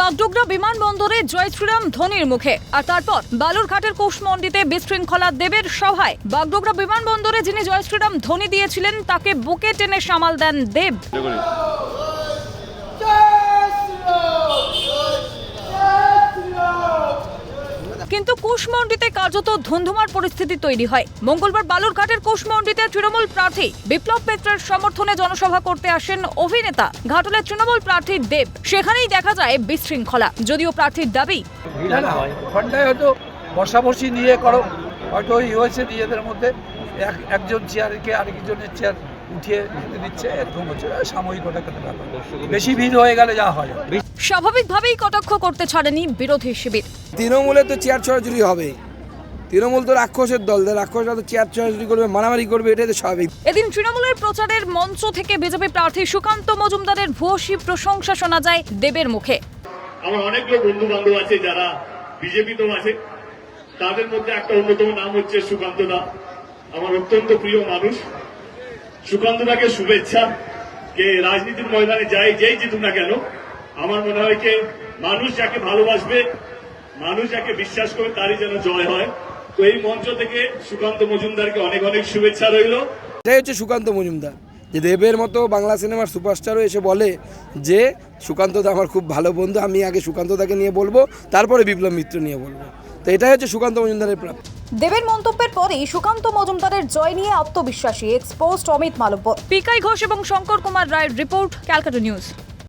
বাগডোগরা বিমানবন্দরে জয় শ্রীরাম ধ্বনির মুখে, আর তারপর বালুরঘাটের কোষমন্ডিতে বিশৃঙ্খলা দেবের সভায়। বাগডোগরা বিমানবন্দরে যিনি জয় শ্রীরাম ধ্বনি দিয়েছিলেন, তাকে বুকে টেনে সামাল দেন দেব। কিন্তু কুশমন্ডিতে কার্যত ধুন্ধুমার পরিস্থিতি তৈরি হয়। মঙ্গলবার বালুরঘাটের কুশমন্ডিতে তৃণমূল প্রার্থী বিপ্লব মিত্রের সমর্থনে জনসভা করতে আসেন অভিনেতা ঘাটলের তৃণমূল প্রার্থী দেব। সেখানেই দেখা যায় বিশৃঙ্খলা। যদিও প্রার্থীর দাবি, না হয়তো বসাবসি নিয়ে করো। হয়তো হয়েছে নিজেদের মধ্যে। এক, একজন চেয়ারকে আরেকজনের চেয়ার উঠিয়ে যেতে দিচ্ছে এরকম হচ্ছে সাময়িক ওটা একটা ব্যাপার বেশি ভিড় হয়ে গেলে যা হয়। স্বাভাবিকভাবেই কটাক্ষ করতে ছাড়েনি বিরোধী শিবির। তৃণমূলে তো চেয়ার ছড়াছড়ি হবে। তৃণমূল তো রাক্ষসের দল রাক্ষসরা তো চেয়ার ছড়াছড়ি করবে মারামারি করবে এটাই তো স্বাভাবিক। এদিন তৃণমূলের প্রচারের মঞ্চ থেকে বিজেপি প্রার্থী সুকান্ত মজুমদারের ভূয়সী প্রশংসা শোনা যায় দেবের মুখে। আমার অনেকগুলো বন্ধু বান্ধব আছে যারা বিজেপিতেও আছে। তাদের মধ্যে একটা অন্যতম নাম হচ্ছে সুকান্ত দা। আমার অত্যন্ত প্রিয় মানুষ। সুকান্ত দাকে শুভেচ্ছা, কে রাজনীতির ময়দানে যাই, যেই জিতুক না কেন, আমার মনে হয় যে মানুষ যাকে ভালোবাসবে, মানুষ যাকে বিশ্বাস করবে তারই যেন জয় হয়। তো এই মঞ্চ থেকে সুকান্ত মজুমদারকে অনেক অনেক শুভেচ্ছা রইল। এটাই হচ্ছে সুকান্ত মজুমদার। যে দেবের মতো বাংলা সিনেমার সুপারস্টারও এসে বলে যে, সুকান্ত দা আমার খুব ভালো বন্ধু, আমি আগে সুকান্ত দাকে নিয়ে বলব, তারপরে বিপ্লব মিত্র নিয়ে বলব। তো এটাই হচ্ছে সুকান্ত মজুমদারের প্রাপ্তি। দেবের মন্তব্যের পরেই সুকান্ত মজুমদারের জয় নিয়ে আত্মবিশ্বাসী এক্সপোস্ট অমিত মালব্য। পিকাই ঘোষ এবং শঙ্কর কুমার রায়ের রিপোর্ট, ক্যালকাটা নিউজ।